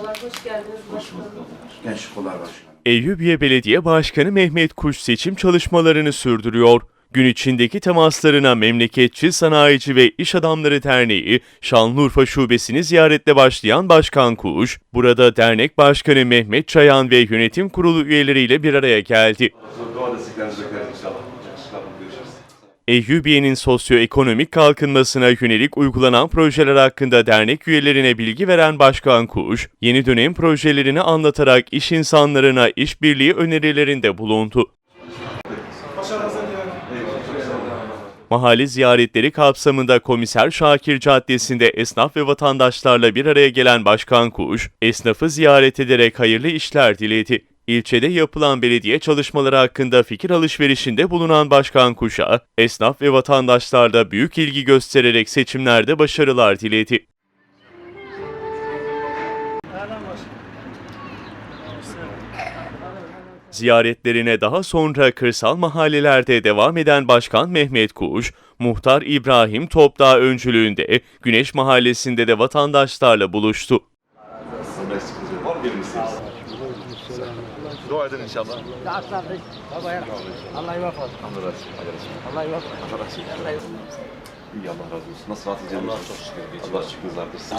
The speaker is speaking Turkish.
Hoş geldiniz başkanım. Gençlik Kollar Başkanı. Eyyubiye Belediye Başkanı Mehmet Kuş seçim çalışmalarını sürdürüyor. Gün içindeki temaslarına Memleketçi Sanayici ve İş Adamları Derneği Şanlıurfa Şubesini ziyaretle başlayan Başkan Kuş, burada dernek başkanı Mehmet Çayan ve yönetim kurulu üyeleriyle bir araya geldi. Dua desteklerinizi bekleriz inşallah. Yakışıklı görüşürüz. Eyyubiye'nin sosyoekonomik kalkınmasına yönelik uygulanan projeler hakkında dernek üyelerine bilgi veren Başkan Kuş, yeni dönem projelerini anlatarak iş insanlarına işbirliği önerilerinde bulundu. Mahalle ziyaretleri kapsamında Komiser Şakir Caddesi'nde esnaf ve vatandaşlarla bir araya gelen Başkan Kuş, esnafı ziyaret ederek hayırlı işler diledi. İlçede yapılan belediye çalışmaları hakkında fikir alışverişinde bulunan Başkan Kuş'a, esnaf ve vatandaşlar büyük ilgi göstererek seçimlerde başarılar diledi. Ziyaretlerine daha sonra kırsal mahallelerde devam eden Başkan Mehmet Kuş, Muhtar İbrahim Topdağ öncülüğünde Güneş Mahallesi'nde de vatandaşlarla buluştu. Dua edin inşallah. Allah yuvaffak. Allah razı olsun. Allah yuvaffak. Allah razı olsun. İyi Allah razı olsun. Nasıl rahat edeceğim? Allah çok şükür. Allah şükür arttırsın.